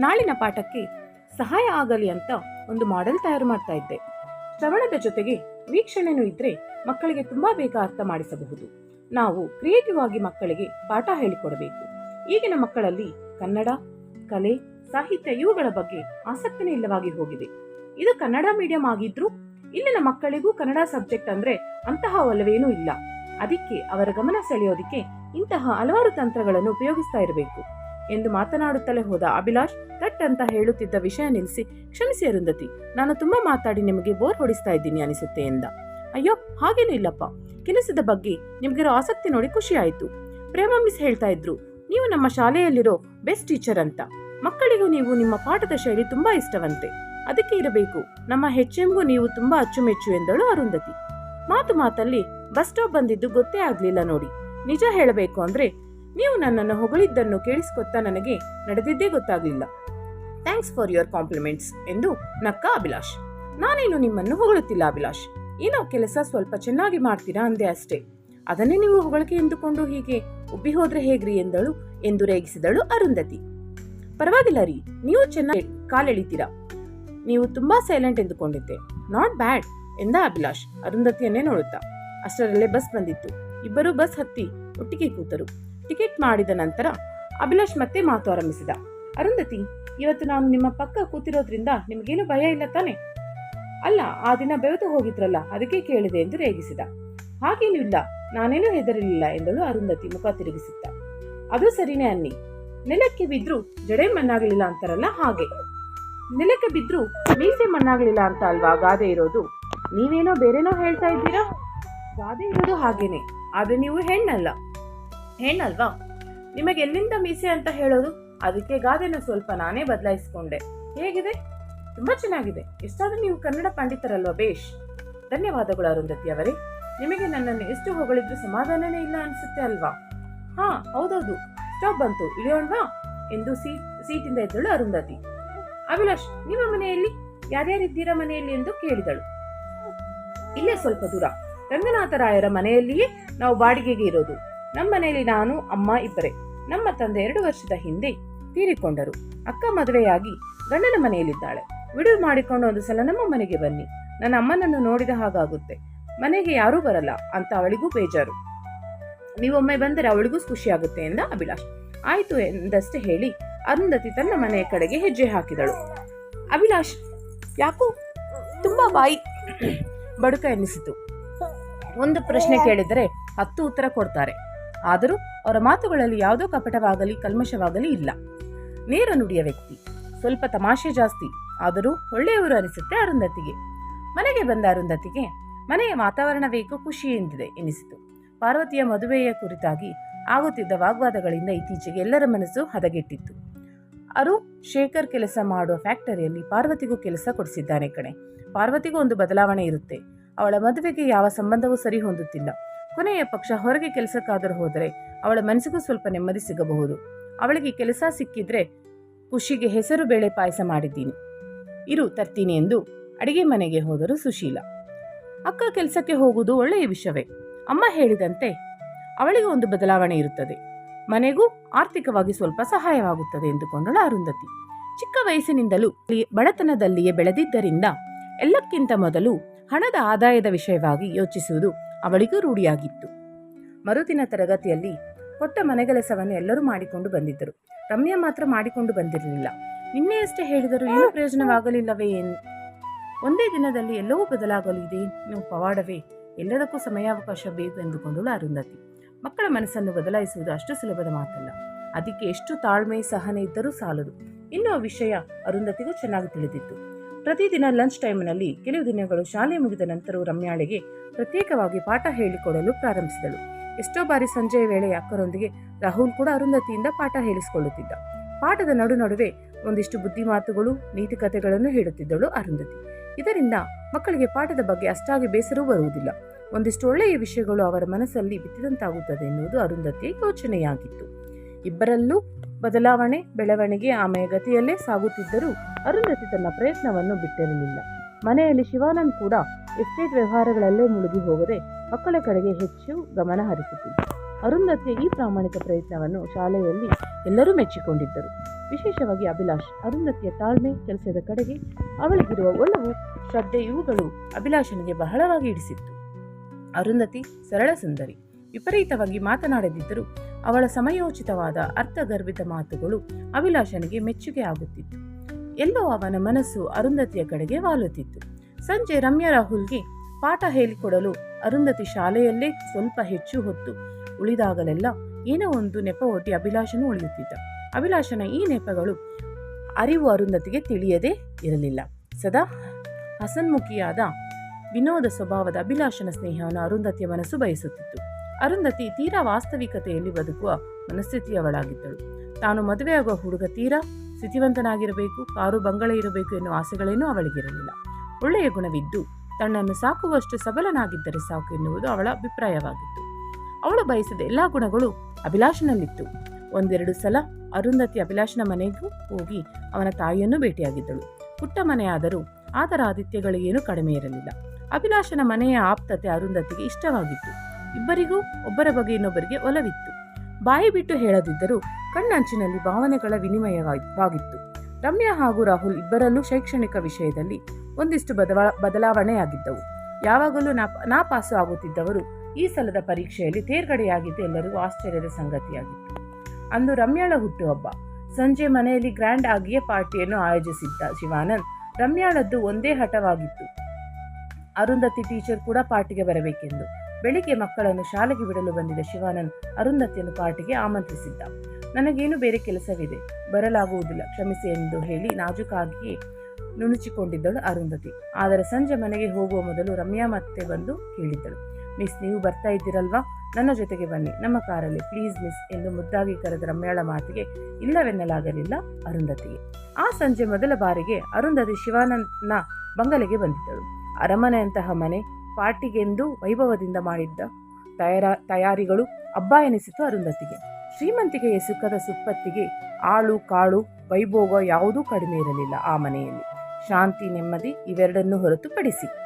ನಾಳಿನ ಪಾಠಕ್ಕೆ ಸಹಾಯ ಆಗಲಿ ಅಂತ ಒಂದು ಮಾಡೆಲ್ ತಯಾರು ಮಾಡ್ತಾ ಇದ್ದೆ. ಶ್ರವಣದ ಜೊತೆಗೆ ವೀಕ್ಷಣೆನೂ ಇದ್ರೆ ಮಕ್ಕಳಿಗೆ ತುಂಬಾ ಬೇಗ ಅರ್ಥ ಮಾಡಿಸಬಹುದು. ನಾವು ಕ್ರಿಯೇಟಿವ್ ಆಗಿ ಮಕ್ಕಳಿಗೆ ಪಾಠ ಹೇಳಿಕೊಡಬೇಕು. ಈಗಿನ ಮಕ್ಕಳಲ್ಲಿ ಕನ್ನಡ, ಕಲೆ, ಸಾಹಿತ್ಯ ಇವುಗಳ ಬಗ್ಗೆ ಆಸಕ್ತಿನೇ ಇಲ್ಲವಾಗಿ ಹೋಗಿದೆ. ಇದು ಕನ್ನಡ ಮೀಡಿಯಂ ಆಗಿದ್ರೂ ಇಲ್ಲಿನ ಮಕ್ಕಳಿಗೂ ಕನ್ನಡ ಸಬ್ಜೆಕ್ಟ್ ಅಂದ್ರೆ ಅಂತಹ ಒಲವೇನೂ ಇಲ್ಲ. ಅದಕ್ಕೆ ಅವರ ಗಮನ ಸೆಳೆಯೋದಿಕ್ಕೆ ಇಂತಹ ಹಲವಾರು ತಂತ್ರಗಳನ್ನು ಉಪಯೋಗಿಸ್ತಾ ಇರಬೇಕು. ಎಂದು ಮಾತನಾಡುತ್ತಲೇ ಹೋದ ಅಭಿಲಾಷ್ ಕಟ್ ಅಂತ ಹೇಳುತ್ತಿದ್ದ ವಿಷಯ ನಿಲ್ಲಿಸಿ, ಕ್ಷಮಿಸಿ ಅರುಂಧತಿ. ನಾನು ತುಂಬಾ ಮಾತಾಡಿ ನಿಮಗೆ ಬೋರ್ ಹೊಡಿಸ್ತಾ ಇದ್ದೀನಿ ಅನಿಸುತ್ತೆ ಎಂದ. ಅಯ್ಯೋ, ಹಾಗೇನೂ ಇಲ್ಲಪ್ಪ. ಕೆಲಸದ ಬಗ್ಗೆ ನಿಮಗಿರೋ ಆಸಕ್ತಿ ನೋಡಿ ಖುಷಿ ಆಯ್ತು. ಪ್ರೇಮ ಮಿಸ್ ಹೇಳ್ತಾ ಇದ್ರು. ನೀವು ನಮ್ಮ ಶಾಲೆಯಲ್ಲಿರೋ ಬೆಸ್ಟ್ ಟೀಚರ್ ಅಂತ. ಮಕ್ಕಳಿಗೂ ನೀವು ನಿಮ್ಮ ಪಾಠದ ಶೈಲಿ ತುಂಬಾ ಇಷ್ಟವಂತೆ. ಅದಕ್ಕೆ ಇರಬೇಕು. ನಮ್ಮ ಹೆಚ್ ಎಂಗೂ ನೀವು ತುಂಬಾ ಅಚ್ಚುಮೆಚ್ಚು ಎಂದಳು ಅರುಂಧತಿ. ಮಾತು ಮಾತಲ್ಲಿ ಬಸ್ ಸ್ಟಾಪ್ ಬಂದಿದ್ದು ಗೊತ್ತೇ ಆಗ್ಲಿಲ್ಲ ನೋಡಿ. ನಿಜ ಹೇಳಬೇಕು ಅಂದ್ರೆ ನೀವು ನನ್ನನ್ನು ಹೊಗಳಿದ್ದನ್ನು ಕೇಳಿಸ್ಕೊತ್ತಾ ನನಗೆ ನಡೆದಿದ್ದೇ ಗೊತ್ತಾಗಲಿಲ್ಲ. ಥ್ಯಾಂಕ್ಸ್ ಫಾರ್ ಯುವರ್ ಕಾಂಪ್ಲಿಮೆಂಟ್ಸ್ ಎಂದು ನಕ್ಕ ಅಭಿಲಾಷ್. ನಾನೇನು ನಿಮ್ಮನ್ನು ಹೊಗಳುತ್ತಿಲ್ಲ ಅಭಿಲಾಷ್. ಏನೋ ಕೆಲಸ ಸ್ವಲ್ಪ ಚೆನ್ನಾಗಿ ಮಾಡ್ತೀರಾ ಅಂದೆ ಅಷ್ಟೇ. ಅದನ್ನೇ ನೀವು ಹೊಗಳಿಕೆ ಎಂದುಕೊಂಡು ಹೀಗೆ ಉಬ್ಬಿ ಹೋದ್ರೆ ಹೇಗ್ರಿ ಎಂದಳು ಎಂದು ರೇಗಿಸಿದಳು ಅರುಂಧತಿ. ಪರವಾಗಿಲ್ಲ ರೀ, ನೀವು ಚೆನ್ನಾಗಿ ಕಾಲೆಳಿತೀರಾ. ನೀವು ತುಂಬಾ ಸೈಲೆಂಟ್ ಎಂದುಕೊಂಡಿದ್ದೆ. ನಾಟ್ ಬ್ಯಾಡ್ ಎಂದ ಅಭಿಲಾಷ್ ಅರುಂಧತಿಯನ್ನೇ ನೋಡುತ್ತಾ. ಅಷ್ಟರಲ್ಲೇ ಬಸ್ ಬಂದಿತ್ತು. ಇಬ್ಬರು ಬಸ್ ಹತ್ತಿ ಒಟ್ಟಿಗೆ ಕೂತರು. ಟಿಕೆಟ್ ಮಾಡಿದ ನಂತರ ಅಭಿಲಾಷ್ ಮತ್ತೆ ಮಾತು ಆರಂಭಿಸಿದ. ಅರುಂಧತಿ, ಇವತ್ತು ನಾನು ನಿಮ್ಮ ಪಕ್ಕ ಕೂತಿರೋದ್ರಿಂದ ನಿಮಗೇನು ಭಯ ಇಲ್ಲ ತಾನೆ? ಅಲ್ಲ, ಆ ದಿನ ಬೆವೆತು ಹೋಗಿದ್ರಲ್ಲ, ಅದಕ್ಕೆ ಕೇಳಿದೆ ಎಂದು ರೇಗಿಸಿದ. ಹಾಗೇನೂ ಇಲ್ಲ, ನಾನೇನೂ ಹೆದರಲಿಲ್ಲ, ಎಂದಳು ಅರುಂಧತಿ ಮುಖ ತಿರುಗಿಸಿದ್ದ ಅದು ಸರಿನೇ ಅನ್ನಿ. ನೆಲಕ್ಕೆ ಬಿದ್ರು ಜಡೆ ಮಣ್ಣಾಗಲಿಲ್ಲ ಅಂತಾರಲ್ಲ ಹಾಗೆ. ನೆಲಕ್ಕೆ ಬಿದ್ರು ಮೀಸೆ ಮಣ್ಣಾಗಲಿಲ್ಲ ಅಂತ ಅಲ್ವಾ ಗಾದೆ ಇರೋದು? ನೀವೇನೋ ಬೇರೆನೋ ಹೇಳ್ತಾ ಇದ್ದೀರಾ? ಗಾದೆ ಇರೋದು ಹಾಗೇನೆ, ಆದರೆ ನೀವು ಹೆಣ್ಣಲ್ಲ. ಹೆಣ್ಣಲ್ವಾ? ನಿಮಗೆ ಎಲ್ಲಿಂದ ಮೀಸೆ ಅಂತ ಹೇಳೋದು? ಅದಕ್ಕೆ ಗಾದೆನ ಸ್ವಲ್ಪ ನಾನೇ ಬದಲಾಯಿಸಿಕೊಂಡೆ. ಹೇಗಿದೆ? ತುಂಬಾ ಚೆನ್ನಾಗಿದೆ. ಎಷ್ಟಾದ್ರೂ ನೀವು ಕನ್ನಡ ಪಂಡಿತರಲ್ವಾ ಬೇಷ್ ಧನ್ಯವಾದಗಳು ಅರುಂಧತಿ ಅವರೇ. ನಿಮಗೆ ನನ್ನನ್ನು ಎಷ್ಟು ಹೊಗಳಿದ್ರು ಸಮಾಧಾನನೇ ಇಲ್ಲ ಅನ್ಸುತ್ತೆ ಅಲ್ವಾ? ಹಾ, ಹೌದೌದು. ಸ್ಟಾಪ್ ಬಂತು, ಇಳಿಯೋಣ್ವಾ? ಎಂದು ಸೀಟ್ ಸೀಟಿಂದ ಎದ್ದಳು ಅರುಂಧತಿ. ಅಭಿಲಾಷ್, ನಿಮ್ಮ ಮನೆಯಲ್ಲಿ ಯಾರ್ಯಾರಿದ್ದೀರಾ ಮನೆಯಲ್ಲಿ ಎಂದು ಕೇಳಿದಳು. ಇಲ್ಲೇ ಸ್ವಲ್ಪ ದೂರ. ರಂಗನಾಥರಾಯರ ಮನೆಯಲ್ಲಿಯೇ ನಾವು ಬಾಡಿಗೆಗೆ ಇರೋದು. ನಮ್ಮ ಮನೆಯಲ್ಲಿ ನಾನು, ಅಮ್ಮ ಇಬ್ಬರೇ. ನಮ್ಮ ತಂದೆ ಎರಡು ವರ್ಷದ ಹಿಂದೆ ತೀರಿಕೊಂಡರು. ಅಕ್ಕ ಮದುವೆಯಾಗಿ ಗಂಡನ ಮನೆಯಲ್ಲಿದ್ದಾಳೆ. ವಿಡಿಯೋ ಮಾಡಿಕೊಂಡು ಒಂದು ಸಲ ನಮ್ಮ ಮನೆಗೆ ಬನ್ನಿ. ನನ್ನ ಅಮ್ಮನನ್ನು ನೋಡಿದ ಹಾಗಾಗುತ್ತೆ. ಮನೆಗೆ ಯಾರೂ ಬರಲ್ಲ ಅಂತ ಅವಳಿಗೂ ಬೇಜಾರು. ನೀವೊಮ್ಮೆ ಬಂದರೆ ಅವಳಿಗೂ ಖುಷಿಯಾಗುತ್ತೆ ಎಂದ ಅಭಿಲಾಷ್. ಆಯಿತು ಎಂದಷ್ಟೇ ಹೇಳಿ ಅರುಂಧತಿ ತನ್ನ ಮನೆಯ ಕಡೆಗೆ ಹೆಜ್ಜೆ ಹಾಕಿದಳು. ಅಭಿಲಾಷ್, ಯಾಕೋ ತುಂಬಾ ಬಾಯಿ ಬಡುಕ ಎನ್ನಿಸಿತು. ಒಂದು ಪ್ರಶ್ನೆ ಕೇಳಿದರೆ ಹತ್ತು ಉತ್ತರ ಕೊಡ್ತಾರೆ. ಆದರೂ ಅವರ ಮಾತುಗಳಲ್ಲಿ ಯಾವುದೋ ಕಪಟವಾಗಲಿ, ಕಲ್ಮಶವಾಗಲಿ ಇಲ್ಲ. ನೇರ ನುಡಿಯ ವ್ಯಕ್ತಿ. ಸ್ವಲ್ಪ ತಮಾಷೆ ಜಾಸ್ತಿ, ಆದರೂ ಒಳ್ಳೆಯವರು ಅನಿಸುತ್ತೆ ಅರುಂಧತಿಗೆ. ಮನೆಗೆ ಬಂದ ಅರುಂಧತಿಗೆ, ಮನೆಯ ವಾತಾವರಣವೇಕೋ ಖುಷಿ ಎಂದಿದೆ ಎನಿಸಿತು. ಪಾರ್ವತಿಯ ಮದುವೆಯ ಕುರಿತಾಗಿ ಆಗುತ್ತಿದ್ದ ವಾಗ್ವಾದಗಳಿಂದ ಇತ್ತೀಚೆಗೆ ಎಲ್ಲರ ಮನಸ್ಸು ಹದಗೆಟ್ಟಿತ್ತು. ಅರು ಶೇಖರ್ ಕೆಲಸ ಮಾಡುವ ಫ್ಯಾಕ್ಟರಿಯಲ್ಲಿ ಪಾರ್ವತಿಗೂ ಕೆಲಸ ಕೊಡಿಸಿದ್ದಾನೆ ಕಣೆ. ಪಾರ್ವತಿಗೂ ಒಂದು ಬದಲಾವಣೆ ಇರುತ್ತೆ. ಅವಳ ಮದುವೆಗೆ ಯಾವ ಸಂಬಂಧವೂ ಸರಿ ಹೊಂದುತ್ತಿಲ್ಲ ಕೊನೆಯ ಪಕ್ಷ ಹೊರಗೆ ಕೆಲಸಕ್ಕಾದರೂ ಹೋದರೆ ಅವಳ ಮನಸ್ಸಿಗೂ ಸ್ವಲ್ಪ ನೆಮ್ಮದಿ ಸಿಗಬಹುದು. ಅವಳಿಗೆ ಕೆಲಸ ಸಿಕ್ಕಿದ್ರೆ ಖುಷಿಗೆ ಹೆಸರು ಬೇಳೆ ಪಾಯಸ ಮಾಡಿದ್ದೀನಿ. ಇರು ತರ್ತೀನಿ ಎಂದು ಅಡಿಗೆ ಮನೆಗೆ ಹೋದರು ಸುಶೀಲ. ಅಕ್ಕ ಕೆಲಸಕ್ಕೆ ಹೋಗುವುದು ಒಳ್ಳೆಯ ವಿಷಯವೇ. ಅಮ್ಮ ಹೇಳಿದಂತೆ ಅವಳಿಗೆ ಒಂದು ಬದಲಾವಣೆ ಇರುತ್ತದೆ. ಮನೆಗೂ ಆರ್ಥಿಕವಾಗಿ ಸ್ವಲ್ಪ ಸಹಾಯವಾಗುತ್ತದೆ ಎಂದುಕೊಂಡಳು ಅರುಂಧತಿ. ಚಿಕ್ಕ ವಯಸ್ಸಿನಿಂದಲೂ ಬಡತನದಲ್ಲಿಯೇ ಬೆಳೆದಿದ್ದರಿಂದ ಎಲ್ಲಕ್ಕಿಂತ ಮೊದಲು ಹಣದ ಆದಾಯದ ವಿಷಯವಾಗಿ ಯೋಚಿಸುವುದು ಅವಳಿಗೂ ರೂಢಿಯಾಗಿತ್ತು. ಮರುದಿನ ತರಗತಿಯಲ್ಲಿ ಕೊಟ್ಟ ಮನೆಗೆಲಸವನ್ನು ಎಲ್ಲರೂ ಮಾಡಿಕೊಂಡು ಬಂದಿದ್ದರು. ರಮ್ಯಾ ಮಾತ್ರ ಮಾಡಿಕೊಂಡು ಬಂದಿರಲಿಲ್ಲ. ನಿನ್ನೆಯಷ್ಟೇ ಹೇಳಿದರೂ ಏನು ಪ್ರಯೋಜನವಾಗಲಿಲ್ಲವೇ ಏನು? ಒಂದೇ ದಿನದಲ್ಲಿ ಎಲ್ಲವೂ ಬದಲಾಗಲಿದೆ ನೀವು ಪವಾಡವೇ ಎಲ್ಲದಕ್ಕೂ ಸಮಯಾವಕಾಶ ಬೇಕು ಎಂದುಕೊಂಡಳು ಅರುಂಧತಿ. ಮಕ್ಕಳ ಮನಸ್ಸನ್ನು ಬದಲಾಯಿಸುವುದು ಅಷ್ಟು ಸುಲಭದ ಮಾತಲ್ಲ. ಅದಕ್ಕೆ ಎಷ್ಟು ತಾಳ್ಮೆ ಸಹನೆ ಇದ್ದರೂ ಸಾಲದು. ಇನ್ನು ವಿಷಯ ಅರುಂಧತಿಗೂ ಚೆನ್ನಾಗಿ ತಿಳಿದಿತ್ತು. ಪ್ರತಿದಿನ ಲಂಚ್ ಟೈಮ್ನಲ್ಲಿ ಕೆಲವು ದಿನಗಳು ಶಾಲೆ ಮುಗಿದ ನಂತರವೂ ರಮ್ಯಾಳಿಗೆ ಪ್ರತ್ಯೇಕವಾಗಿ ಪಾಠ ಹೇಳಿಕೊಡಲು ಪ್ರಾರಂಭಿಸಿದಳು. ಎಷ್ಟೋ ಬಾರಿ ಸಂಜೆಯ ವೇಳೆ ಅಕ್ಕರೊಂದಿಗೆ ರಾಹುಲ್ ಕೂಡ ಅರುಂಧತಿಯಿಂದ ಪಾಠ ಹೇಳಿಸಿಕೊಳ್ಳುತ್ತಿದ್ದ. ಪಾಠದ ನಡು ನಡುವೆ ಒಂದಿಷ್ಟು ಬುದ್ಧಿಮಾತುಗಳು ನೀತಿ ಕಥೆಗಳನ್ನು ಹೇಳುತ್ತಿದ್ದಳು ಅರುಂಧತಿ. ಇದರಿಂದ ಮಕ್ಕಳಿಗೆ ಪಾಠದ ಬಗ್ಗೆ ಅಷ್ಟಾಗಿ ಬೇಸರವೂ ಬರುವುದಿಲ್ಲ. ಒಂದಿಷ್ಟು ಒಳ್ಳೆಯ ವಿಷಯಗಳು ಅವರ ಮನಸ್ಸಲ್ಲಿ ಬಿತ್ತಿದಂತಾಗುತ್ತದೆ ಎನ್ನುವುದು ಅರುಂಧತಿಯ ಯೋಚನೆಯಾಗಿತ್ತು. ಇಬ್ಬರಲ್ಲೂ ಬದಲಾವಣೆ, ಬೆಳವಣಿಗೆ, ಆಮೆಯ ಗತಿಯಲ್ಲೇ ಸಾಗುತ್ತಿದ್ದರೂ ಅರುಂಧತಿ ತನ್ನ ಪ್ರಯತ್ನವನ್ನು ಬಿಟ್ಟಿರಲಿಲ್ಲ. ಮನೆಯಲ್ಲಿ ಶಿವಾನಂದ್ ಕೂಡ ಎಸ್ಟೇಟ್ ವ್ಯವಹಾರಗಳಲ್ಲೇ ಮುಳುಗಿ ಹೋಗದೆ ಮಕ್ಕಳ ಕಡೆಗೆ ಹೆಚ್ಚು ಗಮನ ಹರಿಸುತ್ತಿದ್ದ. ಅರುಂಧತಿಯ ಈ ಪ್ರಾಮಾಣಿಕ ಪ್ರಯತ್ನವನ್ನು ಶಾಲೆಯಲ್ಲಿ ಎಲ್ಲರೂ ಮೆಚ್ಚಿಕೊಂಡಿದ್ದರು. ವಿಶೇಷವಾಗಿ ಅಭಿಲಾಷ್, ಅರುಂಧತಿಯ ತಾಳ್ಮೆ ಕೆಲಸದ ಕಡೆಗೆ ಅವಳಿಗಿರುವ ಒಲವು, ಶ್ರದ್ಧೆ ಇವುಗಳು ಅಭಿಲಾಷನಿಗೆ ಬಹಳವಾಗಿ ಇಡಿಸಿತ್ತು ಅರುಂಧತಿ ಸರಳ ಸುಂದರಿ, ವಿಪರೀತವಾಗಿ ಮಾತನಾಡದಿದ್ದರೂ ಅವಳ ಸಮಯೋಚಿತವಾದ ಅರ್ಥಗರ್ಭಿತ ಮಾತುಗಳು ಅಭಿಲಾಷನಿಗೆ ಮೆಚ್ಚುಗೆ ಆಗುತ್ತಿತ್ತು. ಎಲ್ಲೋ ಅವನ ಮನಸ್ಸು ಅರುಂಧತಿಯ ಕಡೆಗೆ ವಾಲುತ್ತಿತ್ತು. ಸಂಜೆ ರಮ್ಯಾ ರಾಹುಲ್ಗೆ ಪಾಠ ಹೇಳಿಕೊಡಲು ಅರುಂಧತಿ ಶಾಲೆಯಲ್ಲೇ ಸ್ವಲ್ಪ ಹೆಚ್ಚು ಹೊತ್ತು ಉಳಿದಾಗಲೆಲ್ಲ ಏನೋ ಒಂದು ನೆಪ ಒಡ್ಡಿ ಅಭಿಲಾಷನು ಉಳಿಯುತ್ತಿದ್ದ. ಅಭಿಲಾಷನ ಈ ನೆಪಗಳು ಅರಿವು ಅರುಂಧತಿಗೆ ತಿಳಿಯದೇ ಇರಲಿಲ್ಲ. ಸದಾ ಹಸನ್ಮುಖಿಯಾದ ವಿನೋದ ಸ್ವಭಾವದ ಅಭಿಲಾಷನ ಸ್ನೇಹವನ್ನು ಅರುಂಧತಿಯ ಮನಸ್ಸು ಬಯಸುತ್ತಿತ್ತು. ಅರುಂಧತಿ ತೀರಾ ವಾಸ್ತವಿಕತೆಯಲ್ಲಿ ಬದುಕುವ ಮನಸ್ಥಿತಿಯವಳಾಗಿದ್ದಳು. ತಾನು ಮದುವೆಯಾಗುವ ಹುಡುಗ ತೀರಾ ಸ್ಥಿತಿವಂತನಾಗಿರಬೇಕು, ಕಾರು ಬಂಗಳೆ ಇರಬೇಕು ಎನ್ನುವ ಆಸೆಗಳೇನೂ ಅವಳಿಗಿರಲಿಲ್ಲ. ಒಳ್ಳೆಯ ಗುಣವಿದ್ದು, ತನ್ನನ್ನು ಸಾಕುವಷ್ಟು ಸಬಲನಾಗಿದ್ದರೆ ಸಾಕು ಎನ್ನುವುದು ಅವಳ ಅಭಿಪ್ರಾಯವಾಗಿತ್ತು. ಅವಳು ಬಯಸಿದ ಎಲ್ಲ ಗುಣಗಳು ಅಭಿಲಾಷನಲ್ಲಿತ್ತು. ಒಂದೆರಡು ಸಲ ಅರುಂಧತಿ ಅಭಿಲಾಷನ ಮನೆಗೂ ಹೋಗಿ ಅವನ ತಾಯಿಯನ್ನು ಭೇಟಿಯಾಗಿದ್ದಳು. ಪುಟ್ಟ ಮನೆಯಾದರೂ ಆದರ ಆದಿತ್ಯಗಳಿಗೇನು ಕಡಿಮೆ ಇರಲಿಲ್ಲ. ಅಭಿಲಾಷನ ಮನೆಯ ಆಪ್ತತೆ ಅರುಂಧತಿಗೆ ಇಷ್ಟವಾಗಿತ್ತು. ಇಬ್ಬರಿಗೂ ಒಬ್ಬರ ಬಗ್ಗೆ ಇನ್ನೊಬ್ಬರಿಗೆ ಒಲವಿತ್ತು. ಬಾಯಿ ಬಿಟ್ಟು ಹೇಳದಿದ್ದರೂ ಕಣ್ಣಂಚಿನಲ್ಲಿ ಭಾವನೆಗಳ ವಿನಿಮಯವಾಗಿತ್ತು. ರಮ್ಯಾ ಹಾಗೂ ರಾಹುಲ್ ಇಬ್ಬರಲ್ಲೂ ಶೈಕ್ಷಣಿಕ ವಿಷಯದಲ್ಲಿ ಒಂದಿಷ್ಟು ಬದಲಾ ಬದಲಾವಣೆಯಾಗಿದ್ದವು. ಯಾವಾಗಲೂ ನಾ, ನಾಪಾಸು ಆಗುತ್ತಿದ್ದವರು ಈ ಸಲದ ಪರೀಕ್ಷೆಯಲ್ಲಿ ತೇರ್ಗಡೆಯಾಗಿದ್ದು ಎಲ್ಲರಿಗೂ ಆಶ್ಚರ್ಯದ ಸಂಗತಿಯಾಗಿತ್ತು. ಅಂದು ರಮ್ಯಾಳ ಹುಟ್ಟುಹಬ್ಬ. ಸಂಜೆ ಮನೆಯಲ್ಲಿ ಗ್ರ್ಯಾಂಡ್ ಆಗಿಯೇ ಪಾರ್ಟಿಯನ್ನು ಆಯೋಜಿಸಿದ್ದ ಶಿವಾನಂದ್ ರಮ್ಯಾಳದ್ದು ಒಂದೇ ಹಠವಾಗಿತ್ತು. ಅರುಂಧತಿ ಟೀಚರ್ ಕೂಡ ಪಾರ್ಟಿಗೆ ಬರಬೇಕೆಂದು. ಬೆಳಿಗ್ಗೆ ಮಕ್ಕಳನ್ನು ಶಾಲೆಗೆ ಬಿಡಲು ಬಂದಿದ್ದ ಶಿವಾನಂದ್ ಅರುಂಧತಿಯನ್ನು ಪಾರ್ಟಿಗೆ ಆಮಂತ್ರಿಸಿದ್ದ. ನನಗೇನು ಬೇರೆ ಕೆಲಸವಿದೆ? ಬರಲಾಗುವುದಿಲ್ಲ, ಕ್ಷಮಿಸಿ ಎಂದು ಹೇಳಿ ನಾಜೂಕಾಗಿ ನುಣುಚಿಕೊಂಡಿದ್ದಳು ಅರುಂಧತಿ. ಆದರೆ ಸಂಜೆ ಮನೆಗೆ ಹೋಗುವ ಮೊದಲು ರಮ್ಯಾ ಮತ್ತೆ ಬಂದು ಕೇಳಿದ್ದಳು. ಮಿಸ್, ನೀವು ಬರ್ತಾ ಇದ್ದೀರಲ್ವಾ? ನನ್ನ ಜೊತೆಗೆ ಬನ್ನಿ. ನಮ್ಮ ಕಾರಲ್ಲಿ, ಪ್ಲೀಸ್ ಮಿಸ್ ಎಂದು ಮುದ್ದಾಗಿ ಕರೆದ ರಮ್ಯಾಳ ಮಾತಿಗೆ ಇಲ್ಲವೆನ್ನಲಾಗಲಿಲ್ಲ ಅರುಂಧತಿಗೆ. ಆ ಸಂಜೆ ಮೊದಲ ಬಾರಿಗೆ ಅರುಂಧತಿ ಶಿವಾನಂದ್ನ ಬಂಗಲೆಗೆ ಬಂದಿದ್ದಳು. ಅರಮನೆಯಂತಹ ಮನೆ ಪಾರ್ಟಿಗೆಂದು ವೈಭವದಿಂದ ಮಾಡಿದ್ದ ತಯಾರ, ತಯಾರಿಗಳು ಹಬ್ಬ ಎನಿಸಿತು ಅರುಂಧತಿಗೆ. ಶ್ರೀಮಂತಿಕೆಯ ಸುಖದ ಸುಪ್ಪತ್ತಿಗೆ ಆಳು, ಕಾಳು, ವೈಭೋಗ ಯಾವುದೂ ಕಡಿಮೆ ಇರಲಿಲ್ಲ ಆ ಮನೆಯಲ್ಲಿ. ಶಾಂತಿ, ನೆಮ್ಮದಿ ಇವೆರಡನ್ನು ಹೊರತುಪಡಿಸಿ.